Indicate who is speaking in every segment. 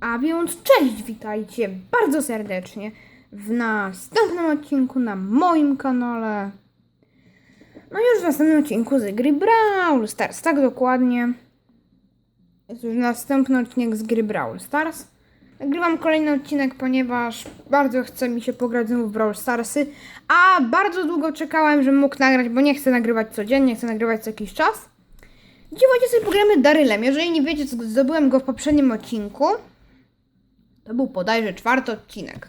Speaker 1: A więc cześć, witajcie bardzo serdecznie w następnym odcinku na moim kanale. No już w następnym odcinku z gry Brawl Stars, tak dokładnie. Jest już następny odcinek z gry Brawl Stars. Nagrywam kolejny odcinek, ponieważ bardzo chce mi się pograć znowu w Brawl Starsy, a bardzo długo czekałem, żebym mógł nagrać, bo nie chcę nagrywać codziennie, chcę nagrywać co jakiś czas. Dzisiaj sobie pogramy Darylem. Jeżeli nie wiecie, zdobyłem go w poprzednim odcinku. To był bodajże czwarty odcinek.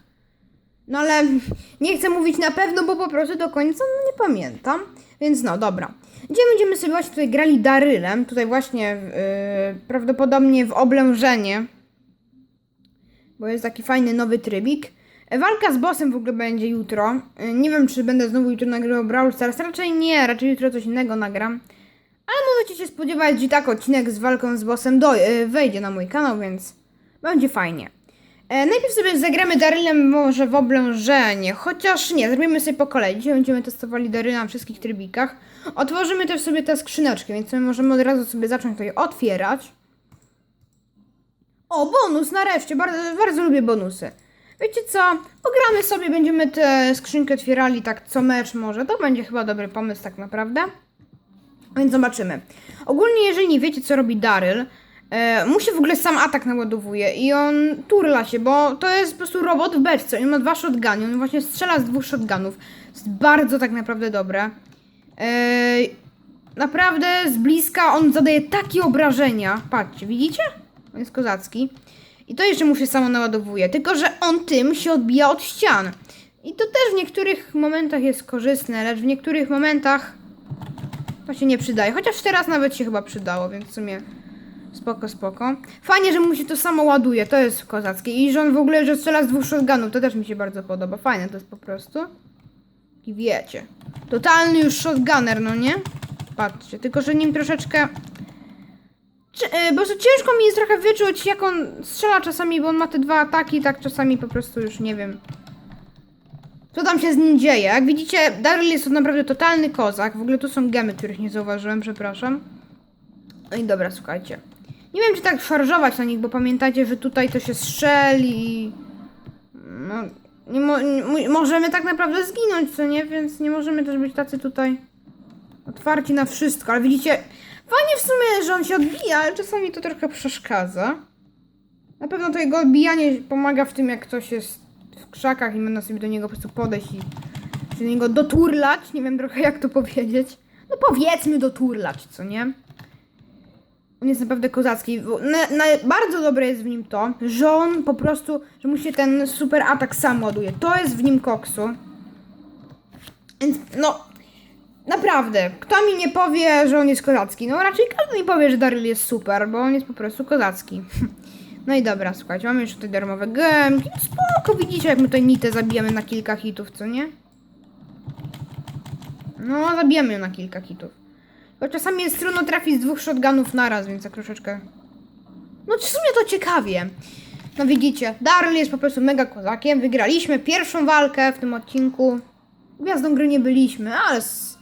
Speaker 1: No ale nie chcę mówić na pewno, bo po prostu do końca no, nie pamiętam. Więc no, dobra. Dzisiaj będziemy sobie właśnie tutaj grali Darylem. Tutaj właśnie yy, prawdopodobnie w oblężenie. Bo jest taki fajny nowy trybik. E, Walka z bossem w ogóle będzie jutro. Yy, Nie wiem, czy będę znowu jutro nagrywał Brawl Stars. Raczej nie, raczej jutro coś innego nagram. Ale możecie się spodziewać, że tak odcinek z walką z bossem do, yy, wejdzie na mój kanał, więc będzie fajnie. E, najpierw sobie zagramy Darylem może w oblężenie, chociaż nie, zrobimy sobie po kolei. Dzisiaj będziemy testowali Daryla na wszystkich trybikach. Otworzymy też sobie te skrzyneczki, więc my możemy od razu sobie zacząć tutaj otwierać. O, bonus nareszcie, bardzo, bardzo lubię bonusy. Wiecie co, pogramy sobie, będziemy te skrzynki otwierali tak co mecz może. To będzie chyba dobry pomysł tak naprawdę. Więc zobaczymy. Ogólnie, jeżeli nie wiecie, co robi Daryl, e, mu się w ogóle sam atak naładowuje i on turla się, bo to jest po prostu robot w beczce. On ma dwa shotguny, on właśnie strzela z dwóch shotgunów. Jest bardzo tak naprawdę dobre. E, naprawdę z bliska on zadaje takie obrażenia. Patrzcie, widzicie? On jest kozacki. I to jeszcze mu się samo naładowuje. Tylko, że on tym się odbija od ścian. I to też w niektórych momentach jest korzystne, lecz w niektórych momentach to się nie przydaje. Chociaż teraz nawet się chyba przydało, więc w sumie spoko, spoko. Fajnie, że mu się to samo ładuje, to jest kozackie. I że on w ogóle, że strzela z dwóch shotgunów, to też mi się bardzo podoba. Fajne to jest po prostu. I wiecie. Totalny już shotgunner, no nie? Patrzcie, tylko że nim troszeczkę... Czy, po prostu ciężko mi jest trochę wyczuć, jak on strzela czasami, bo on ma te dwa ataki, tak czasami po prostu już nie wiem. Co tam się z nim dzieje? Jak widzicie, Daryl jest to naprawdę totalny kozak. W ogóle tu są gemy, których nie zauważyłem, przepraszam. No i dobra, słuchajcie. Nie wiem, czy tak szarżować na nich, bo pamiętacie, że tutaj to się strzeli. No, nie mo nie, możemy tak naprawdę zginąć, co nie? Więc nie możemy też być tacy tutaj otwarci na wszystko. Ale widzicie, fajnie w sumie, że on się odbija, ale czasami to trochę przeszkadza. Na pewno to jego odbijanie pomaga w tym, jak ktoś jest w krzakach i można sobie do niego po prostu podejść i się do niego doturlać. Nie wiem trochę jak to powiedzieć. No powiedzmy doturlać, co nie? On jest naprawdę kozacki. Na, na, bardzo dobre jest w nim to, że on po prostu, że mu się ten super atak sam ładuje. To jest w nim koksu. Więc no, naprawdę, kto mi nie powie, że on jest kozacki? No raczej każdy mi powie, że Daryl jest super, bo on jest po prostu kozacki. No i dobra, słuchajcie, mamy już tutaj darmowe gemki. No spoko, widzicie jak my tutaj nitę zabijamy na kilka hitów, co nie? No, zabijamy ją na kilka hitów. Bo czasami jest trudno trafić z dwóch shotgunów naraz, więc tak troszeczkę... No w sumie to ciekawie. No widzicie, Daryl jest po prostu mega kozakiem. Wygraliśmy pierwszą walkę w tym odcinku. Gwiazdą gry nie byliśmy, ale s-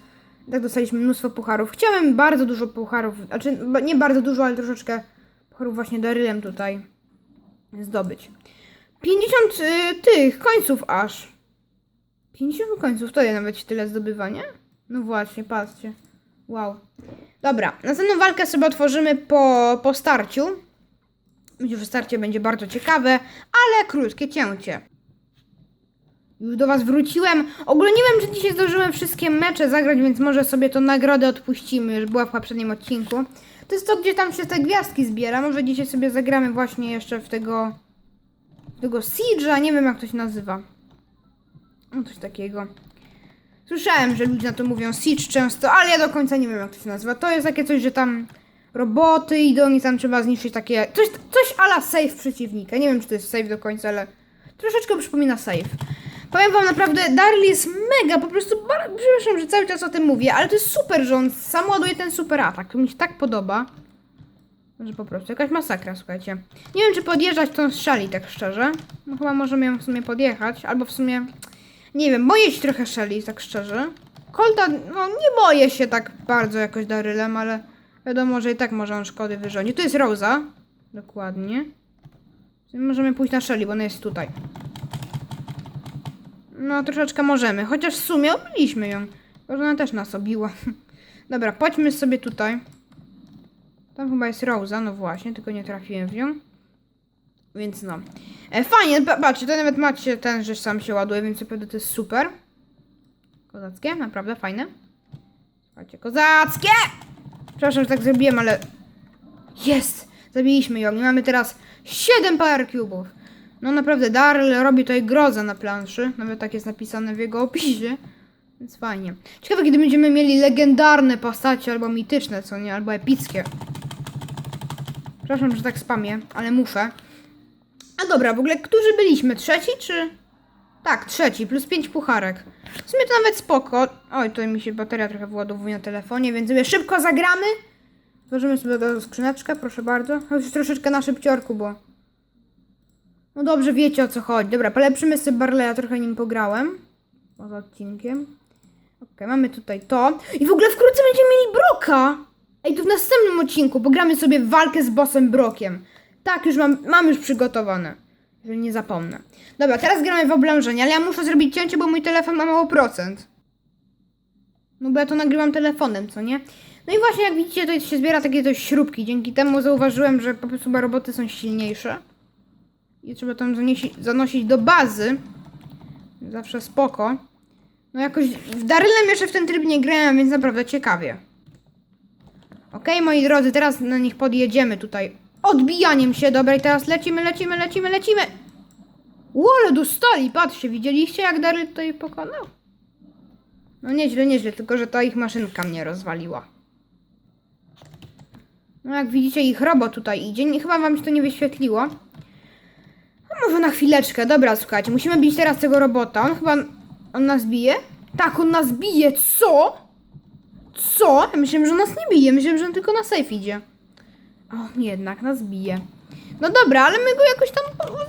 Speaker 1: tak dostaliśmy mnóstwo pucharów. Chciałem bardzo dużo pucharów, znaczy nie bardzo dużo, ale troszeczkę pucharów właśnie Darylem tutaj zdobyć. 50 y, tych końców aż. 50 końców, to ja nawet tyle zdobywania? No właśnie, patrzcie. Wow. Dobra, następną walkę sobie otworzymy po, po starciu. Myślę, że starcie będzie bardzo ciekawe, ale krótkie cięcie. Już do Was wróciłem. Ogólnie nie wiem, czy dzisiaj zdążyłem wszystkie mecze zagrać, więc może sobie tą nagrodę odpuścimy. Już była w poprzednim odcinku. To jest to, gdzie tam się te gwiazdki zbiera. Może dzisiaj sobie zagramy właśnie jeszcze w tego... w tego Siege'a. Nie wiem, jak to się nazywa. No, coś takiego. Słyszałem, że ludzie na to mówią Siege często, ale ja do końca nie wiem jak to się nazywa. To jest takie coś, że tam roboty idą i tam trzeba zniszczyć takie... Coś, coś ala save przeciwnika. Nie wiem, czy to jest save do końca, ale troszeczkę przypomina save. Powiem wam naprawdę, Daryl jest mega, po prostu, przepraszam, że cały czas o tym mówię, ale to jest super, że on sam ładuje ten super atak. To mi się tak podoba, że po prostu jakaś masakra, słuchajcie. Nie wiem, czy podjeżdżać tą strzeli, tak szczerze. No chyba możemy ją w sumie podjechać, albo w sumie... Nie wiem, boję się trochę Shelly, tak szczerze. Colta, no nie boję się tak bardzo jakoś Darylem, ale wiadomo, że i tak może on szkody wyrządzić. Tu jest Rosa. Dokładnie. Możemy pójść na Shelly, bo ona jest tutaj. No, troszeczkę możemy. Chociaż w sumie obiliśmy ją. Tylko, że ona też nas obiła. Dobra, chodźmy sobie tutaj. Tam chyba jest Rosa, no właśnie, tylko nie trafiłem w nią. Więc no. E, fajnie, pa- patrzcie, to nawet macie ten, że sam się ładuje, więc naprawdę to jest super. Kozackie, naprawdę fajne. Słuchajcie, kozackie! Przepraszam, że tak zrobiłem, ale... Jest! Zabiliśmy ją i mamy teraz 7 power cubów. No naprawdę, Darl robi tutaj grozę na planszy. Nawet tak jest napisane w jego opisie. Więc fajnie. Ciekawe, kiedy będziemy mieli legendarne postacie, albo mityczne, co nie, albo epickie. Przepraszam, że tak spamię, ale muszę. A dobra, w ogóle, którzy byliśmy? Trzeci czy... Tak, trzeci, plus pięć pucharek. W sumie to nawet spoko. Oj, tutaj mi się bateria trochę wyładowuje na telefonie, więc sobie szybko zagramy. Złożymy sobie do skrzyneczkę, proszę bardzo. Już troszeczkę na szybciorku, bo... No dobrze, wiecie o co chodzi. Dobra, polepszymy sobie Barleya, trochę nim pograłem. Poza odcinkiem. Okej, mamy tutaj to. I w ogóle wkrótce będziemy mieli Broka! Ej, to w następnym odcinku pogramy sobie walkę z bossem Brokiem. Tak, już mam, mam już przygotowane. Jeżeli nie zapomnę. Dobra, teraz gramy w oblężenie, ale ja muszę zrobić cięcie, bo mój telefon ma mało procent. No bo ja to nagrywam telefonem, co nie? No i właśnie jak widzicie, to się zbiera takie dość śrubki. Dzięki temu zauważyłem, że po prostu roboty są silniejsze. I trzeba tam zaniesie, zanosić do bazy. Zawsze spoko. No jakoś w Darylem jeszcze w ten tryb nie grałem, więc naprawdę ciekawie. Okej, moi drodzy, teraz na nich podjedziemy tutaj odbijaniem się. Dobra, i teraz lecimy, lecimy, lecimy, lecimy. Łole dostali, patrzcie, widzieliście jak Daryl tutaj pokonał? No nieźle, nieźle, tylko że ta ich maszynka mnie rozwaliła. No jak widzicie, ich robot tutaj idzie. Nie, chyba wam się to nie wyświetliło. A może na chwileczkę. Dobra, słuchajcie, musimy bić teraz tego robota. On chyba... On nas bije? Tak, on nas bije. Co? Co? Ja myślałem, że nas nie bije. Myślałem, że on tylko na safe idzie. O, jednak nas bije. No dobra, ale my go jakoś tam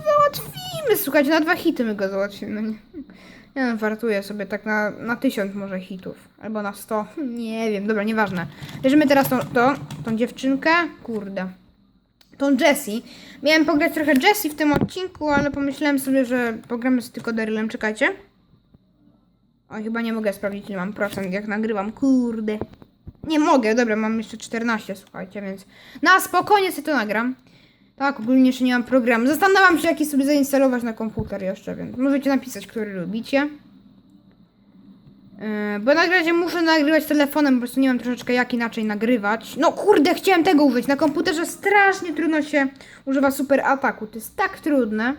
Speaker 1: załatwimy. Słuchajcie, na dwa hity my go załatwimy. Nie, ja no, wartuję sobie tak na, na tysiąc może hitów. Albo na sto. Nie wiem, dobra, nieważne. Bierzemy teraz tą, tą, tą dziewczynkę. Kurde. Tą Jessie. Miałem pograć trochę Jessie w tym odcinku, ale pomyślałem sobie, że pogramy z tylko Darylem. Czekajcie. Oj, chyba nie mogę sprawdzić, ile mam procent, jak nagrywam. Kurde. Nie mogę, dobra, mam jeszcze 14, słuchajcie, więc na spokojnie sobie to nagram. Tak, ogólnie jeszcze nie mam programu. Zastanawiam się, jaki sobie zainstalować na komputer jeszcze, więc możecie napisać, który lubicie. Yy, bo na razie muszę nagrywać telefonem, po prostu nie mam troszeczkę jak inaczej nagrywać. No kurde, chciałem tego użyć. Na komputerze strasznie trudno się używa super ataku. To jest tak trudne.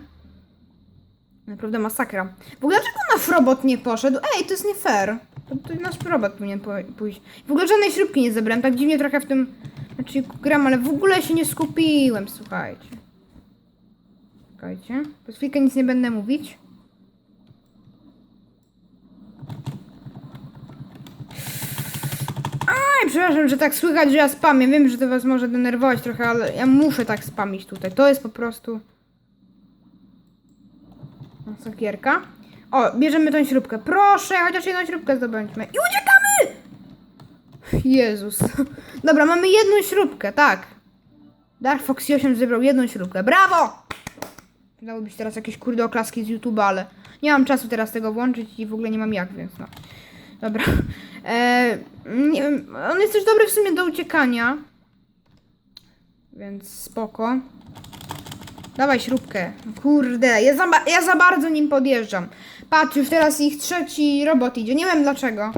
Speaker 1: Naprawdę masakra. W ogóle dlaczego nasz robot nie poszedł? Ej, to jest nie fair. To, to nasz robot powinien po, pójść. W ogóle żadnej śrubki nie zebrałem. Tak dziwnie trochę w tym znaczy gram, ale w ogóle się nie skupiłem, słuchajcie. Czekajcie. Przez chwilkę nic nie będę mówić. Aj, przepraszam, że tak słychać, że ja spamię. Wiem, że to was może denerwować trochę, ale ja muszę tak spamić tutaj. To jest po prostu... Sakierka. O, bierzemy tą śrubkę. Proszę, chociaż jedną śrubkę zdobędźmy. I uciekamy! Jezus. Dobra, mamy jedną śrubkę, tak. Dark Foxy 8 zebrał jedną śrubkę. Brawo! Dałoby się teraz jakieś kurde oklaski z YouTube'a, ale nie mam czasu teraz tego włączyć i w ogóle nie mam jak, więc no. Dobra. Eee, nie on jest też dobry w sumie do uciekania. Więc spoko. Dawaj śrubkę. Kurde, ja za, ja za bardzo nim podjeżdżam. Patrz, już teraz ich trzeci robot idzie. Nie wiem dlaczego.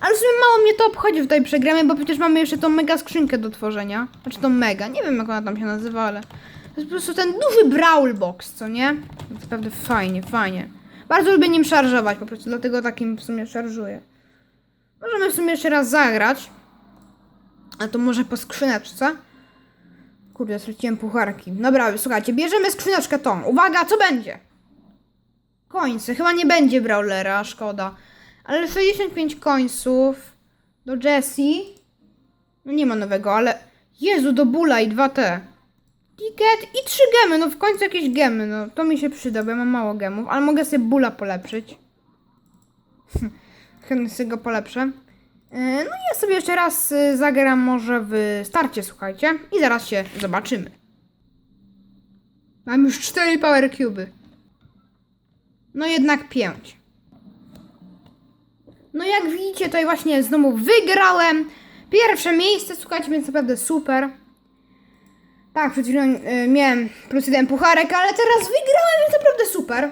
Speaker 1: Ale w sumie mało mnie to obchodzi w tej przegramy, bo przecież mamy jeszcze tą mega skrzynkę do tworzenia. Znaczy tą mega, nie wiem jak ona tam się nazywa, ale... To jest po prostu ten duży Brawl Box, co nie? Naprawdę fajnie, fajnie. Bardzo lubię nim szarżować, po prostu dlatego takim w sumie szarżuję. Możemy w sumie jeszcze raz zagrać. A to może po skrzyneczce. Kurde, straciłem pucharki. Dobra, słuchajcie, bierzemy skrzyneczkę tą. Uwaga, co będzie? Końce. Chyba nie będzie brawlera, szkoda. Ale 65 końców do Jessie. No nie ma nowego, ale... Jezu, do Bula i 2T. Ticket i 3 gemy. No w końcu jakieś gemy. No to mi się przyda, bo ja mam mało gemów. Ale mogę sobie Bula polepszyć. Chętnie sobie go polepszę. Yy, No i ja sobie jeszcze raz y, zagram może w starcie, słuchajcie. I zaraz się zobaczymy. Mam już cztery power cuby. No jednak pięć. No jak widzicie, tutaj właśnie znowu wygrałem. Pierwsze miejsce, słuchajcie, więc naprawdę super. Tak, przed chwilą y, miałem plus jeden pucharek, ale teraz wygrałem, więc naprawdę super.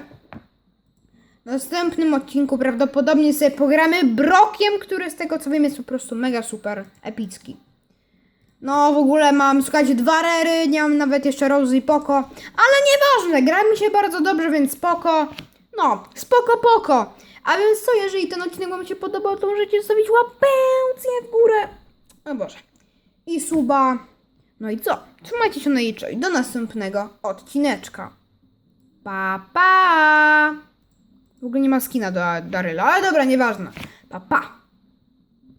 Speaker 1: W następnym odcinku prawdopodobnie sobie pogramy Brokiem, który z tego co wiem jest po prostu mega super epicki. No w ogóle mam, słuchajcie, dwa rery, nie mam nawet jeszcze Rose i Poko, ale nieważne, gra mi się bardzo dobrze, więc spoko. No, spoko poko. A więc co, jeżeli ten odcinek Wam się podobał, to możecie zostawić łapęcję w górę. O Boże. I suba. No i co? Trzymajcie się na liczo i do następnego odcineczka. Pa, pa! W ogóle nie ma skina do Daryla, ale dobra, nieważne. Pa, pa!